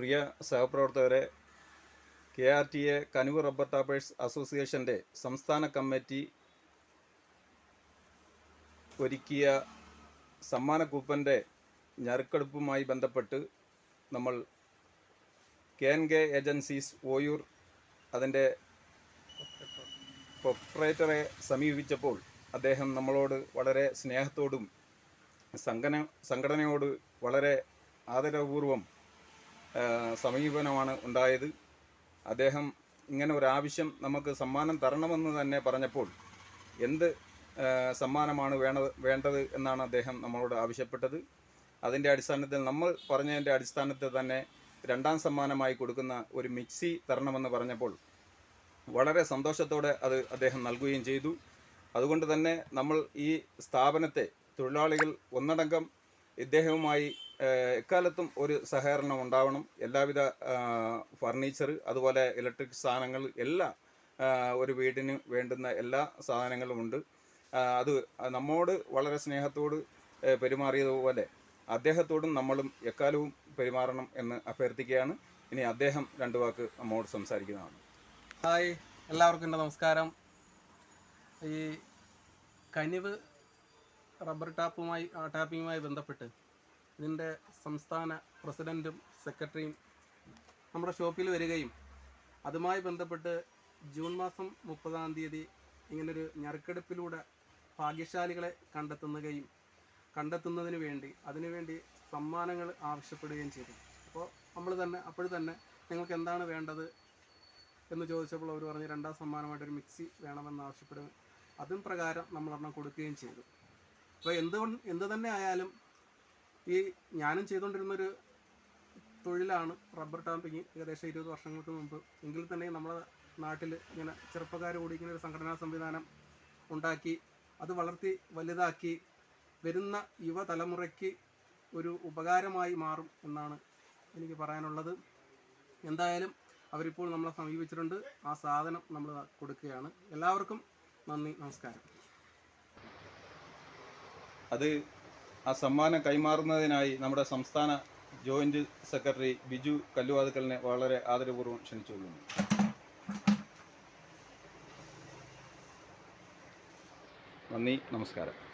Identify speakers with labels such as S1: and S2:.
S1: പ്രിയ സഹപ്രവർത്തകരെ K R T A കനുവ് rubber tappers അസോസിയേഷന്റെ സംസ്ഥാന കമ്മിറ്റി ഒരുക്കിയ സമ്മാന കൂപ്പന്റെ ഞറുക്കെടുപ്പുമായി ബന്ധപ്പെട്ട് നമ്മൾ K N K agencies Oyoor അതിന്റെ പ്രൊപ്പറേറ്ററെ സമീപിച്ചപ്പോൾ അദ്ദേഹം നമ്മളോട് വളരെ സ്നേഹത്തോടും സംഘടന സംഘടനയോട് വളരെ ആദരപൂർവം സമീപനമാണ് ഉണ്ടായത്. അദ്ദേഹം ഇങ്ങനെ ഒരു ആവശ്യം നമുക്ക് സമ്മാനം തരണമെന്ന് തന്നെ പറഞ്ഞപ്പോൾ എന്ത് സമ്മാനമാണ് വേണത് വേണ്ടത് എന്നാണ് അദ്ദേഹം നമ്മളോട് ആവശ്യപ്പെട്ടത്. അതിന്റെ അടിസ്ഥാനത്തിൽ നമ്മൾ പറഞ്ഞതിന്റെ അടിസ്ഥാനത്തിൽ തന്നെ രണ്ടാം സമ്മാനമായി കൊടുക്കുന്ന ഒരു മിക്സി തരണമെന്ന് പറഞ്ഞപ്പോൾ വളരെ സന്തോഷത്തോടെ അത് അദ്ദേഹം നൽകുകയും ചെയ്തു. അതുകൊണ്ട് തന്നെ നമ്മൾ ഈ സ്ഥാപനത്തെ തൊഴിലാളികൾ ഒന്നടങ്കം ഇദ്ദേഹവുമായി എക്കാലത്തും ഒരു സഹകരണം ഉണ്ടാവണം. എല്ലാവിധ ഫർണിച്ചർ അതുപോലെ ഇലക്ട്രിക് സാധനങ്ങൾ എല്ലാം ഒരു വീടിന് വേണ്ടുന്ന എല്ലാ സാധനങ്ങളും ഉണ്ട്. അത് നമ്മോട് വളരെ സ്നേഹത്തോട് പെരുമാറിയതുപോലെ അദ്ദേഹത്തോടും നമ്മളും എക്കാലവും പെരുമാറണം എന്ന് അഭ്യർത്ഥിക്കുകയാണ്. ഇനി അദ്ദേഹം രണ്ട് വാക്ക് നമ്മോട് സംസാരിക്കുന്നതാണ്.
S2: ഹായ് എല്ലാവർക്കും എന്റെ നമസ്കാരം. ഈ കനിവ് റബ്ബർ ടാപ്പുമായി ടാപ്പിങ്ങുമായി ബന്ധപ്പെട്ട് ഇതിന്റെ സംസ്ഥാന പ്രസിഡന്റും സെക്രട്ടറിയും നമ്മുടെ ഷോപ്പിൽ വരികയും അതുമായി ബന്ധപ്പെട്ട് ജൂൺ മാസം മുപ്പതാം തീയതി ഇങ്ങനൊരു ഞറുക്കെടുപ്പിലൂടെ ഭാഗ്യശാലികളെ കണ്ടെത്തുകയും കണ്ടെത്തുന്നതിന് വേണ്ടി അതിനുവേണ്ടി സമ്മാനങ്ങൾ ആവശ്യപ്പെടുകയും ചെയ്തു. അപ്പോൾ നമ്മൾ തന്നെ അപ്പോൾ തന്നെ നിങ്ങൾക്ക് എന്താണ് വേണ്ടത് എന്ന് ചോദിച്ചപ്പോൾ അവർ പറഞ്ഞു രണ്ടാം സമ്മാനമായിട്ട് ഒരു മിക്സി വേണമെന്ന് ആവശ്യപ്പെടുകയും അതും പ്രകാരം നമ്മൾ ഒരെണ്ണം കൊടുക്കുകയും ചെയ്തു. അപ്പോൾ എന്തുകൊണ്ട് എന്ത് തന്നെ ആയാലും ഈ ഞാനും ചെയ്തുകൊണ്ടിരുന്നൊരു തൊഴിലാണ് റബ്ബർ ടാമ്പിങ് ഏകദേശം ഇരുപത് വർഷങ്ങൾക്ക് മുമ്പ്. എങ്കിൽ തന്നെ നമ്മുടെ നാട്ടിൽ ഇങ്ങനെ ചെറുപ്പക്കാർ കൂടി ഇങ്ങനെ ഒരു സംഘടനാ സംവിധാനം ഉണ്ടാക്കി അത് വളർത്തി വലുതാക്കി വരുന്ന യുവതലമുറയ്ക്ക് ഒരു ഉപകാരമായി മാറും എന്നാണ് എനിക്ക് പറയാനുള്ളത്. എന്തായാലും അവരിപ്പോൾ നമ്മളെ സമീപിച്ചിട്ടുണ്ട്. ആ സാധനം നമ്മൾ കൊടുക്കുകയാണ്. എല്ലാവർക്കും നന്ദി നമസ്കാരം.
S1: അത് ആ സമ്മാനം കൈമാറുന്നതിനായി നമ്മുടെ സംസ്ഥാന ജോയിന്റ് സെക്രട്ടറി ബിജു കല്ലുവാതുക്കലിനെ വളരെ ആദരപൂർവം ക്ഷണിച്ചുകൊള്ളുന്നു. നന്ദി നമസ്കാരം.